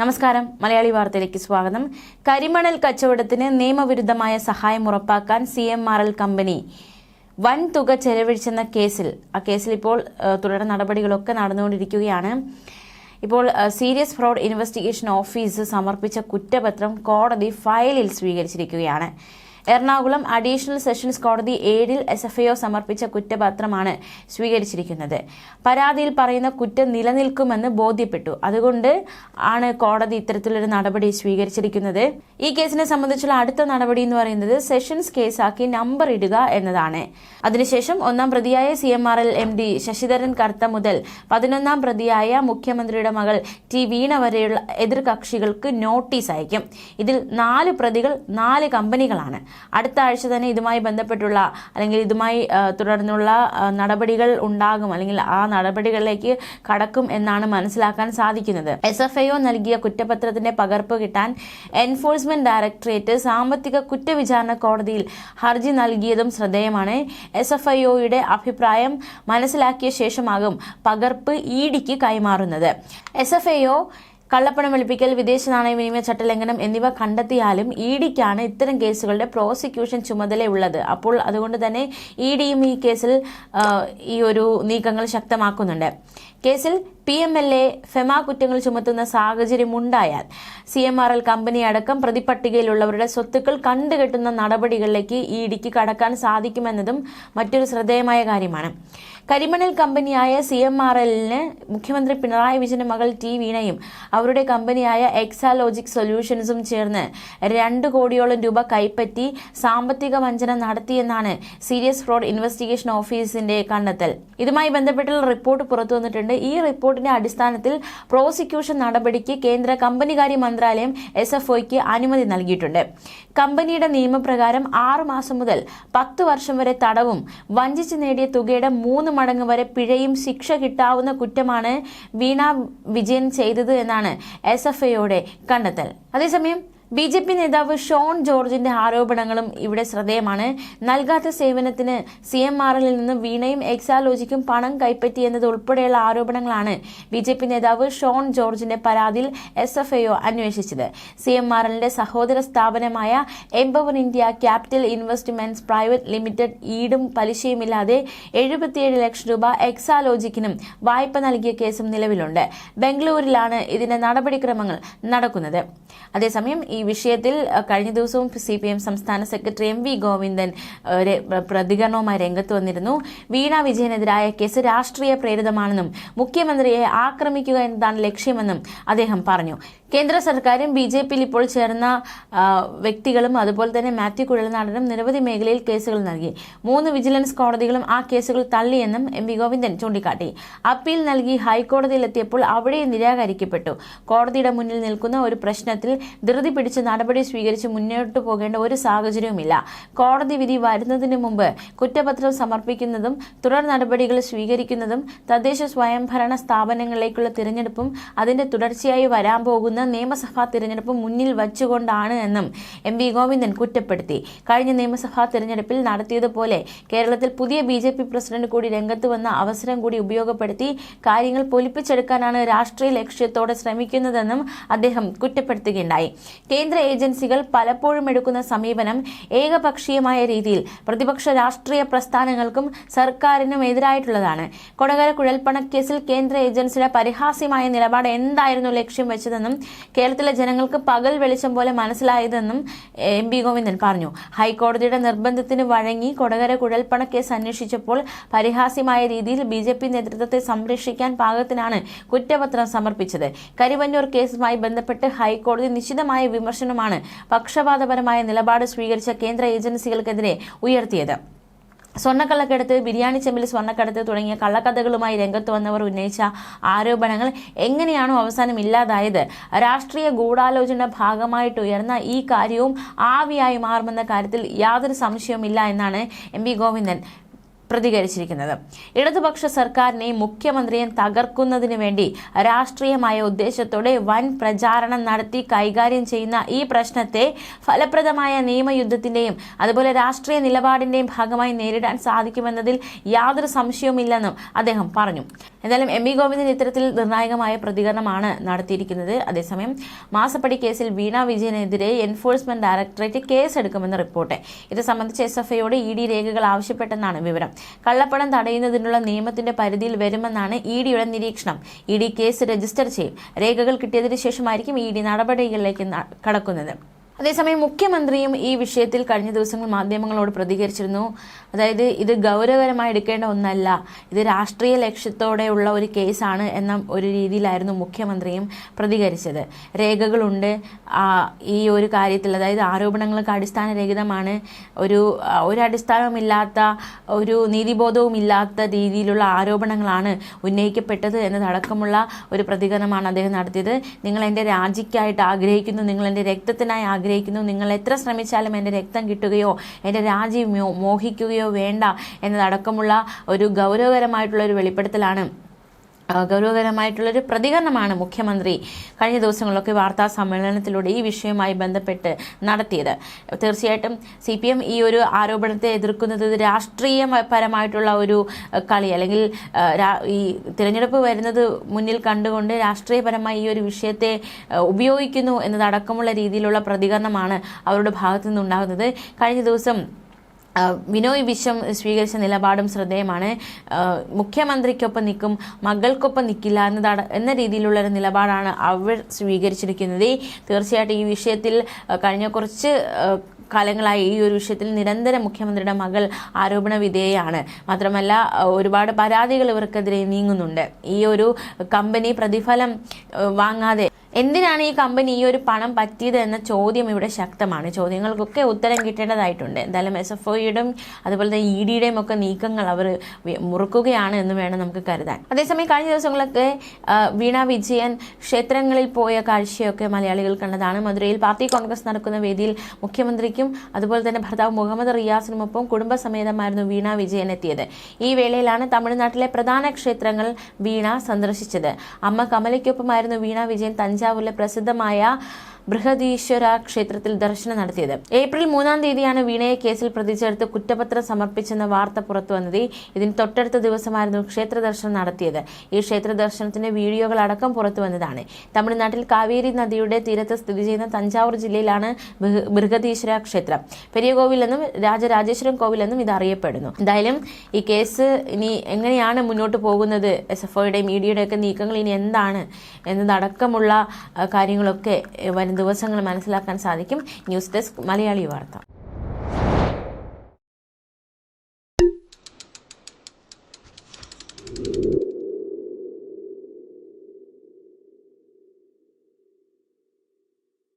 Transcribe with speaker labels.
Speaker 1: നമസ്കാരം മലയാളി വാർത്തയിലേക്ക് സ്വാഗതം കരിമണൽ കച്ചവടത്തിന് നിയമവിരുദ്ധമായ സഹായം ഉറപ്പാക്കാൻ C M R L company വൻ തുക ചെലവഴിച്ചെന്ന കേസിൽ ആ കേസിൽ ഇപ്പോൾ തുടർ നടപടികളൊക്കെ നടന്നുകൊണ്ടിരിക്കുകയാണ് ഇപ്പോൾ സീരിയസ് ഫ്രോഡ് ഇൻവെസ്റ്റിഗേഷൻ ഓഫീസ് സമർപ്പിച്ച കുറ്റപത്രം കോടതി ഫയലിൽ സ്വീകരിച്ചിരിക്കുകയാണ് എറണാകുളം അഡീഷണൽ സെഷൻസ് കോടതി ഏഴിൽ എസ് എഫ് ഐഒ സമർപ്പിച്ച കുറ്റപത്രമാണ് സ്വീകരിച്ചിരിക്കുന്നത് പരാതിയിൽ പറയുന്ന കുറ്റം നിലനിൽക്കുമെന്ന് ബോധ്യപ്പെട്ടു അതുകൊണ്ട് ആണ് കോടതി ഇത്തരത്തിലൊരു നടപടി സ്വീകരിച്ചിരിക്കുന്നത് ഈ കേസിനെ സംബന്ധിച്ചുള്ള അടുത്ത നടപടി എന്ന് പറയുന്നത് സെഷൻസ് കേസാക്കി നമ്പർ ഇടുക എന്നതാണ് അതിനുശേഷം ഒന്നാം പ്രതിയായ C M R L M D Sasidharan Kartha മുതൽ പതിനൊന്നാം പ്രതിയായ മുഖ്യമന്ത്രിയുടെ മകൾ ടി വീണ വരെയുള്ള എതിർകക്ഷികൾക്ക് നോട്ടീസ് അയക്കും ഇതിൽ നാല് പ്രതികൾ നാല് കമ്പനികളാണ് അടുത്ത ആഴ്ച തന്നെ ഇതുമായി ബന്ധപ്പെട്ടുള്ള അല്ലെങ്കിൽ ഇതുമായി തുടർന്നുള്ള നടപടികൾ ഉണ്ടാകും അല്ലെങ്കിൽ ആ നടപടികളിലേക്ക് കടക്കും എന്നാണ് മനസ്സിലാക്കാൻ സാധിക്കുന്നത് എസ് എഫ് ഐ ഒ നൽകിയ കുറ്റപത്രത്തിന്റെ പകർപ്പ് കിട്ടാൻ എൻഫോഴ്സ്മെന്റ് ഡയറക്ടറേറ്റ് സാമ്പത്തിക കുറ്റവിചാരണ കോടതിയിൽ ഹർജി നൽകിയതും ശ്രദ്ധേയമാണ് എസ് എഫ് ഐ ഒയുടെ അഭിപ്രായം മനസ്സിലാക്കിയ ശേഷമാകും പകർപ്പ് ഡിക്ക് കൈമാറുന്നത് എസ് എഫ് ഐ ഒ കള്ളപ്പണം വെളുപ്പിക്കൽ വിദേശ നാണയവിനിമയ ചട്ടലംഘനം എന്നിവ കണ്ടെത്തിയാലും ഇ ഡിക്കാണ് ഇത്തരം കേസുകളുടെ പ്രോസിക്യൂഷൻ ചുമതലയുള്ളത് അപ്പോൾ അതുകൊണ്ട് തന്നെ ഇ ഡിയും ഈ കേസിൽ ഈ ഒരു നീക്കങ്ങൾ ശക്തമാക്കുന്നുണ്ട് കേസിൽ P M L A FEMA കുറ്റങ്ങൾ ചുമത്തുന്ന സാഹചര്യമുണ്ടായാൽ C M R L company അടക്കം പ്രതിപട്ടികയിലുള്ളവരുടെ സ്വത്തുക്കൾ കണ്ടുകെട്ടുന്ന നടപടികളിലേക്ക് ഈ ഇടിക്ക് കടക്കാൻ സാധിക്കുമെന്നതും മറ്റൊരു ശ്രദ്ധേയമായ കാര്യമാണ് കരിമണൽ കമ്പനിയായ സി എം ആർ എല്ലിന് മുഖ്യമന്ത്രി പിണറായി വിജയന്റെ മകൾ ടി വീണയും അവരുടെ കമ്പനിയായ എക്സാലോജിക് സൊല്യൂഷൻസും ചേർന്ന് രണ്ട് കോടിയോളം രൂപ കൈപ്പറ്റി സാമ്പത്തിക വഞ്ചന നടത്തിയെന്നാണ് സീരിയസ് ഫ്രോഡ് ഇൻവെസ്റ്റിഗേഷൻ ഓഫീസിന്റെ കണ്ടെത്തൽ ഇതുമായി ബന്ധപ്പെട്ടുള്ള റിപ്പോർട്ട് പുറത്തുവന്നിട്ടുണ്ട് ഈ റിപ്പോർട്ടിന്റെ അടിസ്ഥാനത്തിൽ പ്രോസിക്യൂഷൻ നടപടിക്ക് കേന്ദ്ര കമ്പനികാര്യ മന്ത്രാലയം എസ് എഫ് ഒയ്ക്ക് അനുമതി നൽകിയിട്ടുണ്ട് കമ്പനിയുടെ നിയമപ്രകാരം ആറു മാസം മുതൽ പത്ത് വർഷം വരെ തടവും വഞ്ചിച്ച് നേടിയ തുകയുടെ മൂന്ന് മടങ്ങ് വരെ പിഴയും ശിക്ഷ കിട്ടാവുന്ന കുറ്റമാണ് വീണ വിജയൻ ചെയ്തത് എന്നാണ് എസ് എഫ് കണ്ടെത്തൽ അതേസമയം ബി ജെ പി നേതാവ് ഷോൺ ജോർജിന്റെ ആരോപണങ്ങളും ഇവിടെ ശ്രദ്ധേയമാണ് നൽകാത്ത സേവനത്തിന് സി എം ആർ എല്ലിൽ നിന്ന് വീണയും എക്സാലോജിക്കും പണം കൈപ്പറ്റിയെന്നത് ഉൾപ്പെടെയുള്ള ആരോപണങ്ങളാണ് ബി ജെ പി നേതാവ് ഷോൺ ജോർജിന്റെ പരാതിയിൽ എസ് എഫ് ഐഒ അന്വേഷിച്ചത് സി എം ആർ എല്ലിന്റെ സഹോദര സ്ഥാപനമായ empower India capital investments private limited ഈടും പലിശയുമില്ലാതെ എഴുപത്തിയേഴ് ലക്ഷം രൂപ എക്സാലോജിക്കിനും വായ്പ നൽകിയ കേസും നിലവിലുണ്ട് ബംഗളൂരിലാണ് ഇതിന്റെ നടപടിക്രമങ്ങൾ നടക്കുന്നത് അതേസമയം ഈ വിഷയത്തിൽ കഴിഞ്ഞ ദിവസവും സി പി എം സംസ്ഥാന സെക്രട്ടറി എം വി ഗോവിന്ദൻ ഒരു പ്രതികരണവുമായി രംഗത്ത് വന്നിരുന്നു വീണ വിജയനെതിരായ കേസ് രാഷ്ട്രീയ പ്രേരിതമാണെന്നും മുഖ്യമന്ത്രിയെ ആക്രമിക്കുക എന്നതാണ് ലക്ഷ്യമെന്നും അദ്ദേഹം പറഞ്ഞു കേന്ദ്ര സർക്കാരും ബി ജെ പിയിൽ ഇപ്പോൾ ചേർന്ന വ്യക്തികളും അതുപോലെ തന്നെ മാത്യു കുഴൽനാടനും നിരവധി മേഖലയിൽ കേസുകൾ നൽകി മൂന്ന് വിജിലൻസ് കോടതികളും ആ കേസുകൾ തള്ളിയെന്നും എം വി ഗോവിന്ദൻ ചൂണ്ടിക്കാട്ടി അപ്പീൽ നൽകി ഹൈക്കോടതിയിലെത്തിയപ്പോൾ അവിടെ നിരാകരിക്കപ്പെട്ടു കോടതിയുടെ മുന്നിൽ നിൽക്കുന്ന ഒരു പ്രശ്നത്തിൽ ധൃതി പിടിച്ചു സംബന്ധിച്ച് നടപടി സ്വീകരിച്ച് മുന്നോട്ട് പോകേണ്ട ഒരു സാഹചര്യവുമില്ല കോടതി വിധി വരുന്നതിന് മുമ്പ് കുറ്റപത്രം സമർപ്പിക്കുന്നതും തുടർ നടപടികൾ സ്വീകരിക്കുന്നതും തദ്ദേശ സ്വയംഭരണ സ്ഥാപനങ്ങളിലേക്കുള്ള തിരഞ്ഞെടുപ്പും അതിന്റെ തുടർച്ചയായി വരാൻ പോകുന്ന നിയമസഭാ തിരഞ്ഞെടുപ്പും മുന്നിൽ വച്ചുകൊണ്ടാണ് എന്നും എം വി ഗോവിന്ദൻ കുറ്റപ്പെടുത്തി കഴിഞ്ഞ നിയമസഭാ തിരഞ്ഞെടുപ്പിൽ നടത്തിയതുപോലെ കേരളത്തിൽ പുതിയ ബി ജെ പി പ്രസിഡന്റ് കൂടി രംഗത്ത് വന്ന അവസരം കൂടി ഉപയോഗപ്പെടുത്തി കാര്യങ്ങൾ പൊലിപ്പിച്ചെടുക്കാനാണ് രാഷ്ട്രീയ ലക്ഷ്യത്തോടെ ശ്രമിക്കുന്നതെന്നും അദ്ദേഹം കുറ്റപ്പെടുത്തുകയുണ്ടായി കേന്ദ്ര ഏജൻസികൾ പലപ്പോഴും എടുക്കുന്ന സമീപനം ഏകപക്ഷീയമായ രീതിയിൽ പ്രതിപക്ഷ രാഷ്ട്രീയ പ്രസ്ഥാനങ്ങൾക്കും സർക്കാരിനും എതിരായിട്ടുള്ളതാണ് കൊടകര കുഴൽപ്പണക്കേസിൽ കേന്ദ്ര ഏജൻസിയുടെ പരിഹാസ്യമായ നിലപാട് എന്തായിരുന്നു ലക്ഷ്യം വെച്ചതെന്നും കേരളത്തിലെ ജനങ്ങൾക്ക് പകൽ വെളിച്ചം പോലെ മനസ്സിലായതെന്നും എം പി ഗോവിന്ദൻ പറഞ്ഞു ഹൈക്കോടതിയുടെ നിർബന്ധത്തിന് വഴങ്ങി കൊടകര കുഴൽപ്പണക്കേസ് അന്വേഷിച്ചപ്പോൾ പരിഹാസ്യമായ രീതിയിൽ ബി ജെ പി നേതൃത്വത്തെ സംരക്ഷിക്കാൻ പാകത്തിനാണ് കുറ്റപത്രം സമർപ്പിച്ചത് കരിവന്നൂർ കേസുമായി ബന്ധപ്പെട്ട് ഹൈക്കോടതി നിശ്ചിതമായ വിമർശനമാണ് പക്ഷപാതപരമായ നിലപാട് സ്വീകരിച്ച കേന്ദ്ര ഏജൻസികൾക്കെതിരെ ഉയർത്തിയത് സ്വർണ്ണക്കള്ളക്കടത്ത് ബിരിയാണി ചെമ്പിൽ സ്വർണ്ണക്കടത്ത് തുടങ്ങിയ കള്ളക്കഥകളുമായി രംഗത്ത് വന്നവർ ഉന്നയിച്ച ആരോപണങ്ങൾ എങ്ങനെയാണോ അവസാനം ഇല്ലാതായത് രാഷ്ട്രീയ ഗൂഢാലോചന ഭാഗമായിട്ട് ഉയർന്ന ഈ കാര്യവും ആവിയായി മാറുമെന്ന കാര്യത്തിൽ യാതൊരു സംശയവുമില്ല എന്നാണ് എം ഗോവിന്ദൻ പ്രതികരിച്ചിരിക്കുന്നത് ഇടതുപക്ഷ സർക്കാരിനെയും മുഖ്യമന്ത്രിയെയും തകർക്കുന്നതിന് വേണ്ടി രാഷ്ട്രീയമായ ഉദ്ദേശത്തോടെ വൻ പ്രചാരണം നടത്തി കൈകാര്യം ചെയ്യുന്ന ഈ പ്രശ്നത്തെ ഫലപ്രദമായ നിയമയുദ്ധത്തിന്റെയും അതുപോലെ രാഷ്ട്രീയ നിലപാടിന്റെയും ഭാഗമായി നേരിടാൻ സാധിക്കുമെന്നതിൽ യാതൊരു സംശയവുമില്ലെന്നും അദ്ദേഹം പറഞ്ഞു എന്നാലും എം വി ഗോവിന്ദൻ ഇത്തരത്തിൽ നിർണായകമായ പ്രതികരണമാണ് നടത്തിയിരിക്കുന്നത് അതേസമയം മാസപ്പടി കേസിൽ വീണ വിജയനെതിരെ എൻഫോഴ്സ്മെന്റ് ഡയറക്ടറേറ്റ് കേസെടുക്കുമെന്ന് റിപ്പോർട്ട് ഇത് സംബന്ധിച്ച് എസ് എഫ് ഐയോട് ഇ ഡി രേഖകൾ ആവശ്യപ്പെട്ടെന്നാണ് വിവരം കള്ളപ്പണം തടയുന്നതിനുള്ള നിയമത്തിന്റെ പരിധിയിൽ വരുമെന്നാണ് ഇ ഡിയുടെ നിരീക്ഷണം ഇ ഡി കേസ് രജിസ്റ്റർ ചെയ്യും രേഖകൾ കിട്ടിയതിനു ശേഷമായിരിക്കും ഇ ഡി നടപടികളിലേക്ക് കടക്കുന്നത് അതേസമയം മുഖ്യമന്ത്രിയും ഈ വിഷയത്തിൽ കഴിഞ്ഞ ദിവസങ്ങൾ മാധ്യമങ്ങളോട് പ്രതികരിച്ചിരുന്നു അതായത് ഇത് ഗൗരവകരമായി എടുക്കേണ്ട ഒന്നല്ല ഇത് രാഷ്ട്രീയ ലക്ഷ്യത്തോടെയുള്ള ഒരു കേസാണ് എന്ന ഒരു രീതിയിലായിരുന്നു മുഖ്യമന്ത്രിയും പ്രതികരിച്ചത് രേഖകളുണ്ട് ഈ ഒരു കാര്യത്തിൽ അതായത് ആരോപണങ്ങൾക്ക് രഹിതമാണ് ഒരു ഒരു അടിസ്ഥാനവുമില്ലാത്ത ഒരു നീതിബോധവുമില്ലാത്ത രീതിയിലുള്ള ആരോപണങ്ങളാണ് ഉന്നയിക്കപ്പെട്ടത് എന്നതടക്കമുള്ള ഒരു പ്രതികരണമാണ് അദ്ദേഹം നടത്തിയത് നിങ്ങൾ എൻ്റെ രാജിക്കായിട്ട് ആഗ്രഹിക്കുന്നു നിങ്ങൾ എൻ്റെ രക്തത്തിനായി ആഗ്രഹിക്കുന്നു ആഗ്രഹിക്കുന്നു നിങ്ങൾ എത്ര ശ്രമിച്ചാലും എൻ്റെ രക്തം കിട്ടുകയോ എൻ്റെ രാജ്യമോ മോഹിക്കുകയോ വേണ്ട എന്നതടക്കമുള്ള ഒരു ഗൗരവകരമായിട്ടുള്ള ഒരു വെളിപ്പെടുത്തലാണ് ഗൗരവകരമായിട്ടുള്ളൊരു പ്രതികരണമാണ് മുഖ്യമന്ത്രി കഴിഞ്ഞ ദിവസങ്ങളിലൊക്കെ വാർത്താ സമ്മേളനത്തിലൂടെ ഈ വിഷയവുമായി ബന്ധപ്പെട്ട് നടത്തിയത് തീർച്ചയായിട്ടും സി പി എം ഈ ഒരു ആരോപണത്തെ എതിർക്കുന്നത് രാഷ്ട്രീയപരമായിട്ടുള്ള ഒരു കളി അല്ലെങ്കിൽ ഈ തിരഞ്ഞെടുപ്പ് വരുന്നത് മുന്നിൽ കണ്ടുകൊണ്ട് രാഷ്ട്രീയപരമായി ഈ ഒരു വിഷയത്തെ ഉപയോഗിക്കുന്നു എന്നതടക്കമുള്ള രീതിയിലുള്ള പ്രതികരണമാണ് അവരുടെ ഭാഗത്തു നിന്നുണ്ടാകുന്നത് കഴിഞ്ഞ ദിവസം വിനോയ് വിശ്വം സ്വീകരിച്ച നിലപാടും ശ്രദ്ധേയമാണ് മുഖ്യമന്ത്രിക്കൊപ്പം നിൽക്കും മകൾക്കൊപ്പം നിൽക്കില്ല എന്നതാണ് എന്ന രീതിയിലുള്ള ഒരു നിലപാടാണ് അവർ സ്വീകരിച്ചിരിക്കുന്നത് തീർച്ചയായിട്ടും ഈ വിഷയത്തിൽ കഴിഞ്ഞ കുറച്ച് കാലങ്ങളായി ഈ ഒരു വിഷയത്തിൽ നിരന്തരം മുഖ്യമന്ത്രിയുടെ മകൾ ആരോപണ വിധേയയാണ് മാത്രമല്ല ഒരുപാട് പരാതികൾ ഇവർക്കെതിരെ നീങ്ങുന്നുണ്ട് ഈ ഒരു കമ്പനി പ്രതിഫലം വാങ്ങാതെ എന്തിനാണ് ഈ കമ്പനി ഈ ഒരു പണം പറ്റിയത് എന്ന ചോദ്യം ഇവിടെ ശക്തമാണ് ചോദ്യങ്ങൾക്കൊക്കെ ഉത്തരം കിട്ടേണ്ടതായിട്ടുണ്ട് എന്തായാലും എസ് എഫ് ഒയുടെയും അതുപോലെ തന്നെ ഇ e ഡിയുടെയും ഒക്കെ നീക്കങ്ങൾ അവർ മുറുക്കുകയാണ് എന്ന് വേണം നമുക്ക് കരുതാൻ അതേസമയം കഴിഞ്ഞ ദിവസങ്ങളൊക്കെ വീണ വിജയൻ ക്ഷേത്രങ്ങളിൽ പോയ കാഴ്ചയൊക്കെ മലയാളികൾ കണ്ടതാണ് മധുരയിൽ പാർട്ടി കോൺഗ്രസ് നടക്കുന്ന വേദിയിൽ മുഖ്യമന്ത്രിക്കും അതുപോലെ തന്നെ ഭർത്താവ് മുഹമ്മദ് റിയാസിനുമൊപ്പം കുടുംബസമേതമായിരുന്നു വീണ വിജയൻ എത്തിയത് ഈ വേളയിലാണ് തമിഴ്നാട്ടിലെ പ്രധാന ക്ഷേത്രങ്ങൾ വീണ സന്ദർശിച്ചത് അമ്മ കമലയ്ക്കൊപ്പമായിരുന്നു വീണ വിജയൻ തഞ്ചാവൂർ തഞ്ചാവൂരിലെ പ്രസിദ്ധമായ ബൃഹദീശ്വര ക്ഷേത്രത്തിൽ ദർശനം നടത്തിയത് ഏപ്രിൽ മൂന്നാം തീയതിയാണ് വീണയെ കേസിൽ പ്രതിചേർത്ത് കുറ്റപത്രം സമർപ്പിച്ചെന്ന വാർത്ത പുറത്തുവന്നത് ഇതിന് തൊട്ടടുത്ത ദിവസമായിരുന്നു ക്ഷേത്ര ദർശനം നടത്തിയത് ഈ ക്ഷേത്ര ദർശനത്തിന്റെ വീഡിയോകൾ അടക്കം പുറത്തുവന്നതാണ് തമിഴ്നാട്ടിൽ കാവേരി നദിയുടെ തീരത്ത് സ്ഥിതി ചെയ്യുന്ന തഞ്ചാവൂർ ജില്ലയിലാണ് ബൃഹദീശ്വര ക്ഷേത്രം പെരിയ എന്നും രാജരാജേശ്വരം എന്നും ഇത് അറിയപ്പെടുന്നു എന്തായാലും ഈ കേസ് ഇനി എങ്ങനെയാണ് മുന്നോട്ട് പോകുന്നത് എസ് എഫ് ഒയുടെയും ഇഡിയുടെയൊക്കെ നീക്കങ്ങൾ ഇനി എന്താണ് എന്നതടക്കമുള്ള കാര്യങ്ങളൊക്കെ വരുന്നത് ദിവസങ്ങൾ മനസ്സിലാക്കാൻ സാധിക്കും ന്യൂസ് ഡെസ്ക് മലയാളി വാർത്ത